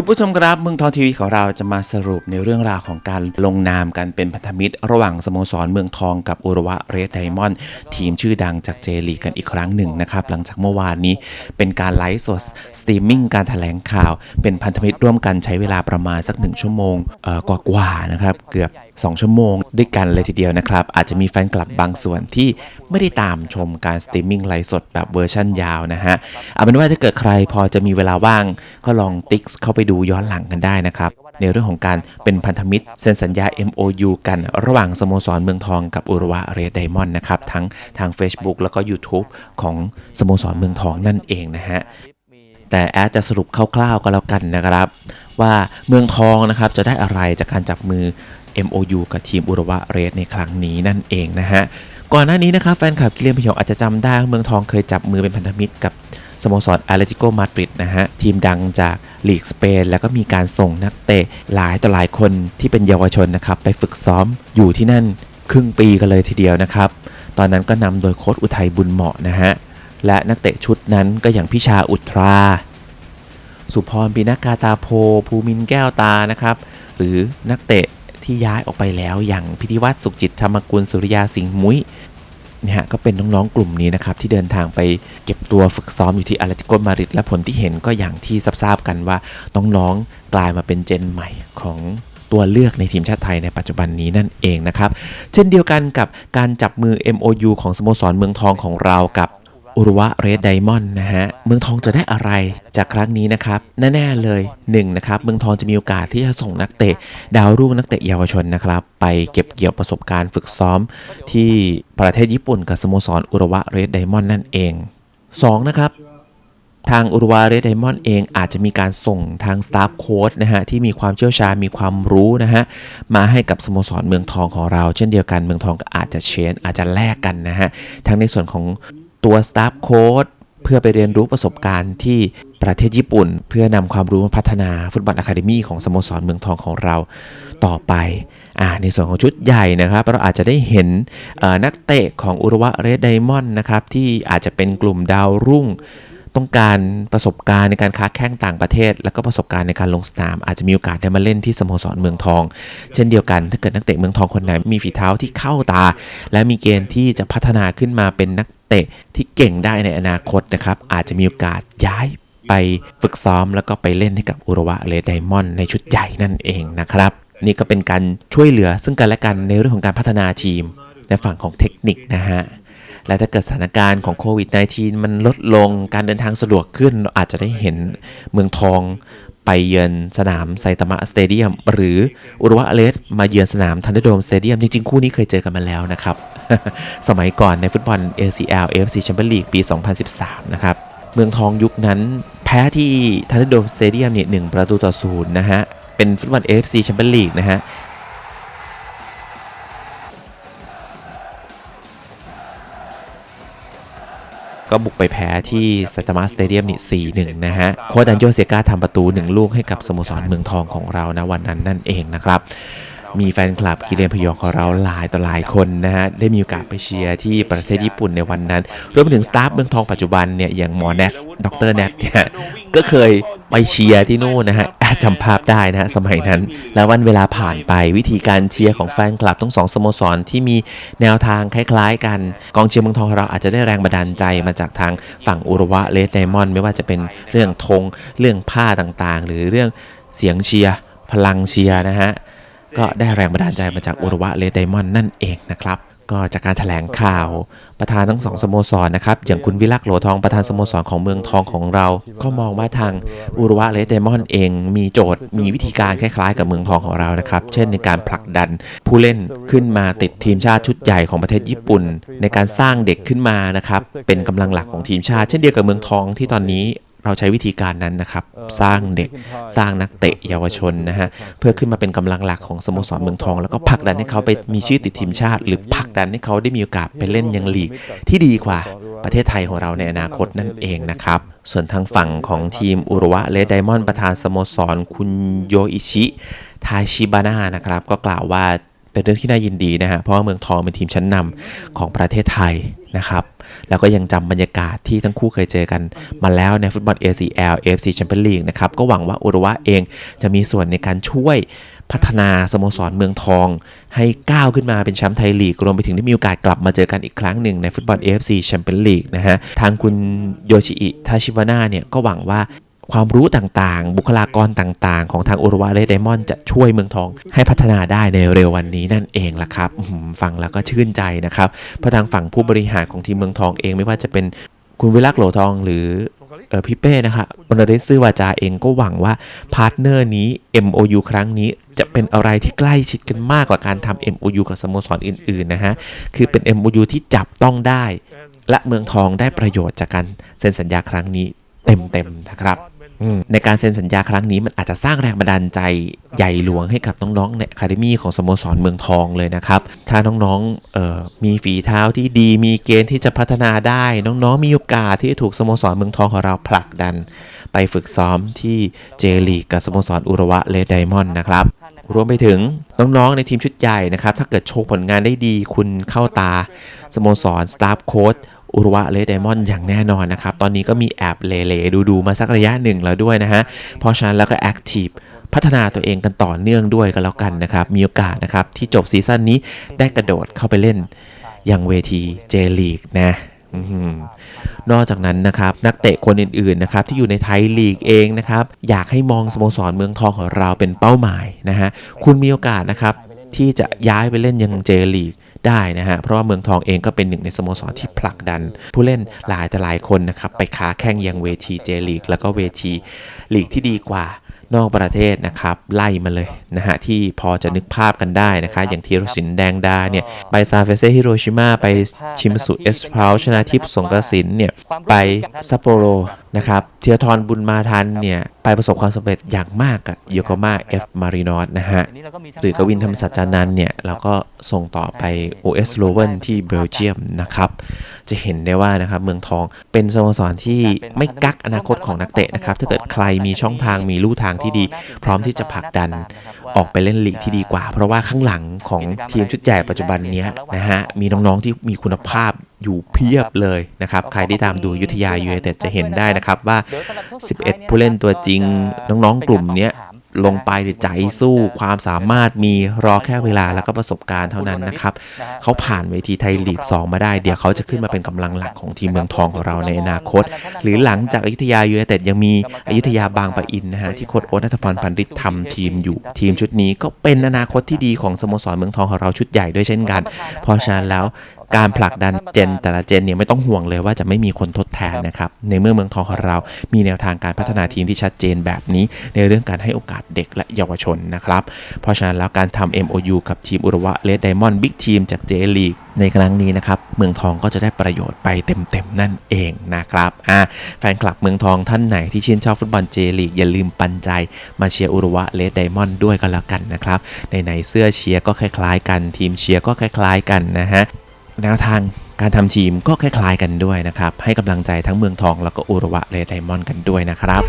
คุณผู้ชมครับเมืองทองทีวีของเราจะมาสรุปในเรื่องราวของการลงนามกันเป็นพันธมิตร ระหว่างสโมสรเมืองทองกับอุรวะเรดไดมอนด์ทีมชื่อดังจากเจลีกันอีกครั้งหนึ่งนะครับ หลังจากเมื่อวานนี้เป็นการไลฟ์สดสตรีมมิ่งการแถลงข่าว เป็นพันธมิตรร่วมกันใช้เวลาประมาณสักหนึ่งชั่วโมงเอ่อกว่าๆนะครับเกือบ 2 ชั่วโมงด้วยกันเลยทีเดียวนะครับ อาจจะมีแฟนคลับบางส่วนที่ไม่ได้ตามชมการสตรีมมิ่งไลฟ์สดแบบเวอร์ชั่นยาวนะฮะเอาเป็นว่าถ้าเกิดใครพอจะมีเวลาว่าง ก็ลองติ๊กเข้าไปดูย้อนหลังกันได้นะครับ ในเรื่องของการเป็นพันธมิตรเซ็นสัญญา MOU กันระหว่างสโมสรเมืองทองกับอุรวะเรดไดมอนด์นะครับทั้งทาง Facebook แล้วก็ YouTube ของสโมสรเมืองทองนั่นเองนะฮะแต่แอดจะสรุปคร่าวๆก็แล้วกันนะครับ ว่าเมืองทองนะครับจะได้อะไรจากการจับมือ MOU กับทีมอุรวะเรดในครั้งนี้นั่นเองนะฮะ ก่อนหน้านี้นะครับแฟนคลับกิเลนพยองอาจจะจำได้เมืองทองเคยจับมือเป็นพันธมิตรกับสโมสรอาเลติโกมาดริดนะฮะ ทีมดังจากลีกสเปน แล้วก็มีการส่งนักเตะหลายต่อหลายคนที่เป็นเยาวชนนะครับ ไปฝึกซ้อมอยู่ที่นั่นครึ่งปีกันเลยทีเดียวนะครับ ตอนนั้นก็นำโดยโค้ชอุทัยบุญเหมาะนะฮะ และนักเตะชุดนั้นก็อย่างพิชาอุตรา สุพรปีนากาตาโพ ภูมินแก้วตานะครับ หรือนักเตะ ที่ย้ายออกไปแล้ว อย่างพิธิวัตรสุขจิตธรรมกุลสุริยาสิงห์มุ้ยเนี่ยฮะก็เป็นน้องๆกลุ่มนี้นะครับที่เดินทางไปเก็บตัวฝึกซ้อมอยู่ที่อาราติโกมาริดและผลที่เห็นก็อย่างที่ทราบกันว่าน้องๆกลายมาเป็นเจนใหม่ของตัวเลือกในทีมชาติไทยในปัจจุบันนี้นั่นเองนะครับ เช่นเดียวกันกับการจับมือ MOU ของสโมสรเมืองทองของเรากับ อุรวะเรดไดมอนด์นะฮะเมืองทองจะได้อะไรจากครั้งนี้นะครับแน่ๆเลย1นะครับเมืองทองจะมีโอกาสที่จะส่งนักเตะ ดาวรุ่งนักเตะเยาวชนนะครับ ไปเก็บเกี่ยวประสบการณ์ฝึกซ้อม ที่ประเทศญี่ปุ่นกับสโมสรอุรวะเรดไดมอนด์นั่นเอง2นะครับทางอุรวาเรดไดมอนด์เองอาจจะมีการส่งทางสตาฟโค้ชนะฮะที่มีความเชี่ยวชาญมีความรู้นะฮะมาให้กับสโมสรเมืองทองของเรา เช่นเดียวกันเมืองทองก็อาจจะเชนอาจจะแลกกันนะฮะทั้งในส่วนของ ตัวสตาฟโค้ชเพื่อไปเรียนรู้ประสบการณ์ที่ประเทศญี่ปุ่น เพื่อนำความรู้มาพัฒนาฟุตบอลอะคาเดมี่ของสโมสรเมืองทองของเราต่อไปอ่าในส่วนของชุดใหญ่นะครับ เราอาจจะได้เห็นนักเตะของอุรวะเรดไดมอนด์นะครับ ที่อาจจะเป็นกลุ่มดาวรุ่งต้องการประสบการณ์ในการค้าแข่งต่างประเทศ แล้วก็ประสบการณ์ในการลงสนาม อาจจะมีโอกาสได้มาเล่นที่สโมสรเมืองทอง เช่นเดียวกันถ้าเกิดนักเตะเมืองทองคนไหนมีฝีเท้าที่เข้าตา และมีเกณฑ์ที่จะพัฒนาขึ้นมาเป็นนัก เตะที่เก่งได้ในอนาคตนะครับ อาจจะมีโอกาสย้ายไปฝึกซ้อมแล้วก็ไปเล่นให้กับอุรวะเลดไดมอนด์ในชุดใหญ่นั่นเองนะครับ นี่ก็เป็นการช่วยเหลือซึ่งกันและกันในเรื่องของการพัฒนาทีมในฝั่งของเทคนิคนะฮะและถ้าเกิดสถานการณ์ของโควิด -19 มันลดลงการเดินทางสะดวกขึ้น เราอาจจะได้เห็นเมืองทองไปเยือนสนามไซตามะสเตเดียมหรืออุรุวะเลสมาเยือนสนามทันเดอร์โดมสเตเดียมจริงๆ คู่นี้เคยเจอกันมาแล้วนะครับ สมัยก่อนในฟุตบอล ACL AFC Champions League ปี 2013 นะครับ เมืองทองยุคนั้นแพ้ที่ทันเดโดมสเตเดียมเนี่ยหนึ่งประตูต่อศูนย์นะฮะ เป็นฟุตบอล AFC Champions League นะฮะก็บุกไปแพ้ที่สตามาสเตเดียมนี่4-1นะฮะ โคดันโยเซกาทำประตู 1 ลูกให้กับสโมสรเมืองทองของเรานะวันนั้นนั่นเองนะครับ มีแฟนคลับกิเลนพยองของเราหลายต่อหลายคนนะฮะได้มีโอกาสไปเชียร์ที่ประเทศญี่ปุ่นในวันนั้นรวมไปถึงสตาฟเมืองทองปัจจุบันเนี่ยอย่างหมอแนทดรแนทเนี่ยก็เคยไปเชียร์ที่นู่นนะฮะจำภาพได้นะฮะสมัยนั้น แล้ววันเวลาผ่านไปวิธีการเชียร์ของแฟนคลับทั้งสองสโมสรที่มีแนวทางคล้ายๆ กันกองเชียร์เมืองทองเราอาจจะได้แรงบันดาลใจมาจากทางฝั่งอุรวะเลสไดมอนด์ไม่ว่าจะเป็นเรื่องธงเรื่องผ้าต่างๆ หรือเรื่องเสียงเชียร์พลังเชียร์นะฮะ ก็ได้แรงบันดาลใจมาจากอุรวะเลดไดมอนด์นั่นเองนะครับก็จากการถแถลงข่าวประธานทั้งสองสโมสรนะครับ อย่างคุณวิลักษ์โหลทองประธานสโมสรของเมืองทองของเรา ก็มองว่าทางอุรวะเลดไดมอนเองมีโจทย์มีวิธีการคล้ายๆ กับเมืองทองของเรานะครับ เช่นในการผลักดันผู้เล่นขึ้นมาติดทีมชาติชุดใหญ่ของประเทศญี่ปุ่น ในการสร้างเด็กขึ้นมานะครับ เป็นกำลังหลักของทีมชาติ เช่นเดียวกับเมืองทองที่ตอนนี้ เราใช้วิธีการนั้นนะครับ สร้างเด็กสร้างนักเตะเยาวชนนะฮะเพื่อขึ้นมาเป็นกำลังหลักของสโมสรเมืองทอง แล้วก็ผลักดันให้เขาไปมีชื่อติดทีมชาติ หรือผลักดันให้เขาได้มีโอกาสไปเล่นยังลีก ที่ดีกว่าประเทศไทยของเราในอนาคตนั่นเองนะครับ ส่วนทางฝั่งของทีมอุรวะเลดไดมอนด์ประธานสโมสร คุณโยอิชิ ทาชิบาน่านะครับ ก็กล่าวว่าเป็นเรื่องที่น่ายินดีนะฮะเพราะว่าเมืองทองเป็นทีมชั้นนำของประเทศไทยนะครับ แล้วก็ยังจำบรรยากาศที่ทั้งคู่เคยเจอกันมาแล้วในฟุตบอล ACL AFC Champions League นะครับ ก็หวังว่าอุรุวะเองจะมีส่วนในการช่วยพัฒนาสโมสรเมืองทอง ให้ก้าวขึ้นมาเป็นแชมป์ไทยลีก รวมไปถึงได้มีโอกาสกลับมาเจอกันอีกครั้งหนึ่งในฟุตบอล AFC Champions League นะฮะ ทางคุณโยชิอิทาชิวาน่าเนี่ย ก็หวังว่า ความรู้ต่างๆ บุคลากรต่างๆ ของทางอุรุวะเลดไดมอนจะช่วยเมืองทองให้พัฒนาได้ในเร็ววันนี้นั่นเองล่ะครับฟังแล้วก็ชื่นใจนะครับ เพราะทางฝั่งผู้บริหารของทีมเมืองทองเองไม่ว่าจะเป็นคุณวิลักษ์โหลทองหรือเออพี่เป้นะคะบรรดาซื้อวาจาเองก็หวังว่าพาร์ทเนอร์นี้ MOU ครั้งนี้จะเป็นอะไรที่ใกล้ชิดกันมากกว่าการทำ MOU กับสโมสรอื่นๆนะฮะ คือเป็น MOU ที่จับต้องได้ และเมืองทองได้ประโยชน์จากการเซ็นสัญญาครั้งนี้เต็มๆนะครับ ในการเซ็นสัญญาครั้งนี้มันอาจจะสร้างแรงบันดาลใจใหญ่หลวงให้กับน้องๆในอะคาเดมีของสโมสรเมืองทองเลยนะครับ ถ้าน้องๆมีฝีเท้าที่ดีมีเกณฑ์ที่จะพัฒนาได้ น้องๆมีโอกาสที่ถูกสโมสรเมืองทองของเราผลักดัน ไปฝึกซ้อมที่เจลีกกับสโมสรอุระวะเลดไดมอนด์นะครับรวมไปถึงน้องๆในทีมชุดใหญ่นะครับ ถ้าเกิดโชว์ผลงานได้ดีคุณเข้าตาสโมสรสตาฟโค้ช อุรุวะเลดไดมอนด์อย่างแน่นอนนะครับ ตอนนี้ก็มีแอบเลเลดูดูๆมาสักระยะหนึ่งแล้วด้วยนะฮะ เพราะฉะนั้นแล้วก็แอคทีฟพัฒนาตัวเองกันต่อเนื่องด้วยกันแล้วกันนะครับ มีโอกาสนะครับ ที่จบซีซั่นนี้ได้กระโดดเข้าไปเล่นยังเวทีเจลีกนะนอกจากนั้นนะครับนักเตะคนอื่นๆนะครับที่อยู่ในไทยลีกเองนะครับอยากให้มองสโมสรเมืองทองของเราเป็นเป้าหมายนะฮะคุณมีโอกาสนะครับ ที่จะย้ายไปเล่นยังเจลีกได้นะฮะ เพราะว่าเมืองทองเองก็เป็นหนึ่งในสโมสรที่ผลักดัน ผู้เล่นหลายแต่หลายคนนะครับ ไปค้าแข่งยังเวทีเจลีกแล้วก็เวทีลีกที่ดีกว่านอกประเทศนะครับ ไล่มาเลยนะฮะ ที่พอจะนึกภาพกันได้นะคะ อย่างทีรสินแดงดาเนี่ย ไปซาเฟเซฮิโรชิมาไปชิมสุเอสพราวชนะทิพสงกระสินเนี่ย ไปซัปโปโรนะครับเทียทรบุญมาทันเนี่ยไปประสบความสำเร็จอย่างมากกับโยโกมาเอฟมารินอสนะฮะหรือกวินธรรมสัจจานันท์เนี่ยเราก็ส่งต่อไป OS l o v e n ที่เบลเยียมนะครับจะเห็นได้ว่านะครับเมืองทองเป็นสโมสรที่ไม่กักอนาคตของนักเตะนะครับถ้าเกิดใครมีช่องทางมีลู่ทางที่ดี พร้อมที่จะผลักดันออกไปเล่นลีกที่ดีกว่า เพราะว่าข้างหลังของทีมชุดใหญ่ปัจจุบันเนี้ยนะฮะมีน้องๆที่มีคุณภาพ อยู่เพียบเลยนะครับ ใครที่ตามดูอยุทธยายูไนเต็ดจะเห็นได้นะครับว่า 11 ผู้เล่นตัวจริงน้องๆกลุ่มเนี้ยลงไปใจสู้ความสามารถมีรอแค่เวลาแล้วก็ประสบการณ์เท่านั้นนะครับ เขาผ่านเวทีไทยลีก 2 มาได้ เดี๋ยวเขาจะขึ้นมาเป็นกำลังหลักของทีมเมืองทองของเราในอนาคต หรือหลังจากอยุธยายูไนเต็ดยังมีอยุธยาบางปะอินนะฮะที่โค้ชโอ๊ตนัทพรพันธ์ฤทธิ์ทำทีมอยู่ ทีมชุดนี้ก็เป็นอนาคตที่ดีของสโมสรเมืองทองของเราชุดใหญ่ด้วยเช่นกัน เพราะฉะนั้นแล้ว การผลักดันเจนแต่ละเจนเนี่ยไม่ต้องห่วงเลยว่าจะไม่มีคนทดแทนนะครับในเมื่อเมืองทองของเรา มีแนวทางการพัฒนาทีมที่ชัดเจนแบบนี้ ในเรื่องการให้โอกาสเด็กและเยาวชนนะครับ เพราะฉะนั้นแล้วการทำ MOU กับทีมอุระวะเลดไดมอนด์บิ๊กทีมจากเจลีกในครั้งนี้นะครับเมืองทองก็จะได้ประโยชน์ไปเต็มๆนั่นเองนะครับอ่าแฟนคลับเมืองทองท่านไหนที่ชื่นชอบฟุตบอลเจลีกอย่าลืมปันใจมาเชียร์อุระวะเลดไดมอนด์ด้วยกันแล้วกันนะครับในในๆเสื้อเชียร์ก็คล้ายๆ กันทีมเชียร์ก็คล้ายๆ กันนะฮะ แนวทางการทำทีมก็คล้ายๆกันด้วยนะครับ ให้กำลังใจทั้งเมืองทองแล้วก็อุระวะเรดไดมอนด์กันด้วยนะครับ